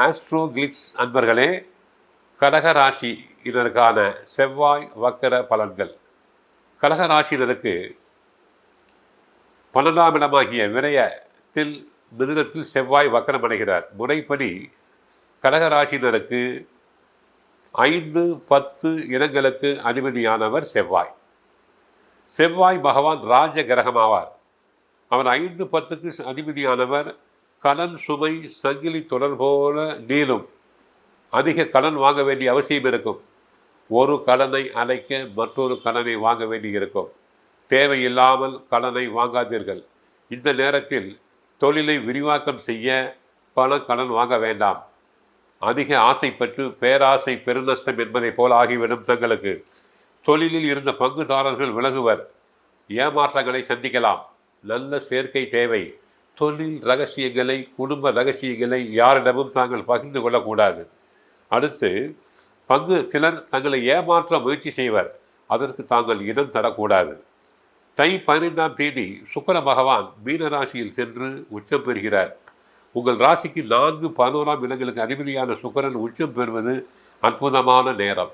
ஆஸ்ட்ரோகிளிட்ஸ் அன்பர்களே கடகராசியினருக்கான செவ்வாய் வக்கர பலன்கள். கடகராசினருக்கு பன்னெண்டாம் இடமாகிய விரயத்தில் மிதுனத்தில் செவ்வாய் வக்கரம் அடைகிறார். முறைப்படி கடகராசினருக்கு ஐந்து பத்து இடங்களுக்கு அதிபதியானவர் செவ்வாய். செவ்வாய் பகவான் ராஜ கிரகமாவார். அவர் ஐந்து பத்துக்கு அதிபதியானவர். கடன் சுமை சங்கிலி தொடர் போல நீளும். அதிக கடன் வாங்க வேண்டிய அவசியம் இருக்கும். ஒரு கடனை அடைக்க மற்றொரு கடனை வாங்க வேண்டி இருக்கும் தேவையில்லாமல் கடனை வாங்காதீர்கள். இந்த நேரத்தில் தொழிலை விரிவாக்கம் செய்ய பல கடன் வாங்க வேண்டாம். அதிக ஆசைப்பட்டு பேராசை பெருநஷ்டம் என்பதை போல ஆகிவிடும் தங்களுக்கு. தொழிலில் இருந்த பங்குதாரர்கள் விலகுவர். ஏமாற்றங்களை சந்திக்கலாம். நல்ல சேர்க்கை தேவை. தொழில் ரகசியங்களை குடும்ப ரகசியங்களை யாரிடமும் தாங்கள் பகிர்ந்து கொள்ளக்கூடாது. அடுத்து பங்கு சிலர் தங்களை ஏமாற்ற முயற்சி செய்வர். அதற்கு தாங்கள் இடம் தரக்கூடாது. தை பதினைந்தாம் தேதி சுக்கர பகவான் மீன ராசியில் சென்று உச்சம் பெறுகிறார். உங்கள் ராசிக்கு நான்கு பதினோராம் இடங்களுக்கு அதிபதியான சுக்கரன் உச்சம் பெறுவது அற்புதமான நேரம்.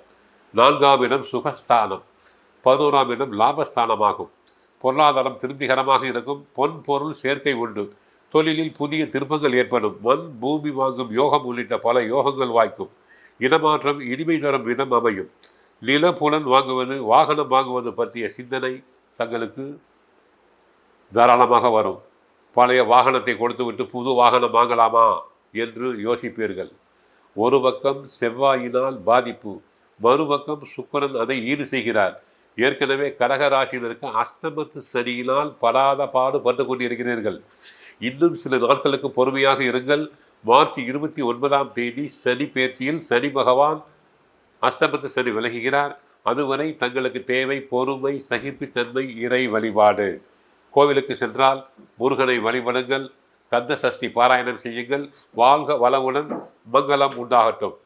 நான்காம் இடம் சுகஸ்தானம். பதினோராம் இடம் லாபஸ்தானமாகும். பொருளாதாரம் திருப்திகரமாக இருக்கும். பொன் பொருள் சேர்க்கை உண்டு. தொழிலில் புதிய திருப்பங்கள் ஏற்படும். மண் பூமி வாங்கும் யோகம் உள்ளிட்ட பல யோகங்கள் வாய்க்கும். இடமாற்றம் இனிமை தரும் இடம் அமையும். நிலப்புலன் வாங்குவது வாகனம் வாங்குவது பற்றிய சிந்தனை தங்களுக்கு தாராளமாக வரும். பழைய வாகனத்தை கொடுத்துவிட்டு புது வாகனம் வாங்கலாமா என்று யோசிப்பீர்கள். ஒரு பக்கம் செவ்வாயினால் பாதிப்பு மறுபக்கம் சுக்கரன் அதை ஈடு செய்கிறார். ஏற்கனவே கடகராசினருக்கு அஸ்தமத்து சனியினால் படாத பாடு பட்டு கொண்டிருக்கிறீர்கள். இன்னும் சில நாட்களுக்கு பொறுமையாக இருங்கள். மார்ச் இருபத்தி ஒன்பதாம் தேதி சனி பேர்ச்சியில் சனி பகவான் அஸ்தமத்து சனி விலகுகிறார். அதுவரை தங்களுக்கு தேவை பொறுமை சகிப்புத்தன்மை இறை வழிபாடு. கோவிலுக்கு சென்றால் முருகனை வழிபடுங்கள். கந்த சஷ்டி பாராயணம் செய்யுங்கள். வாழ்க வளமுடன் மங்களம் உண்டாகட்டும்.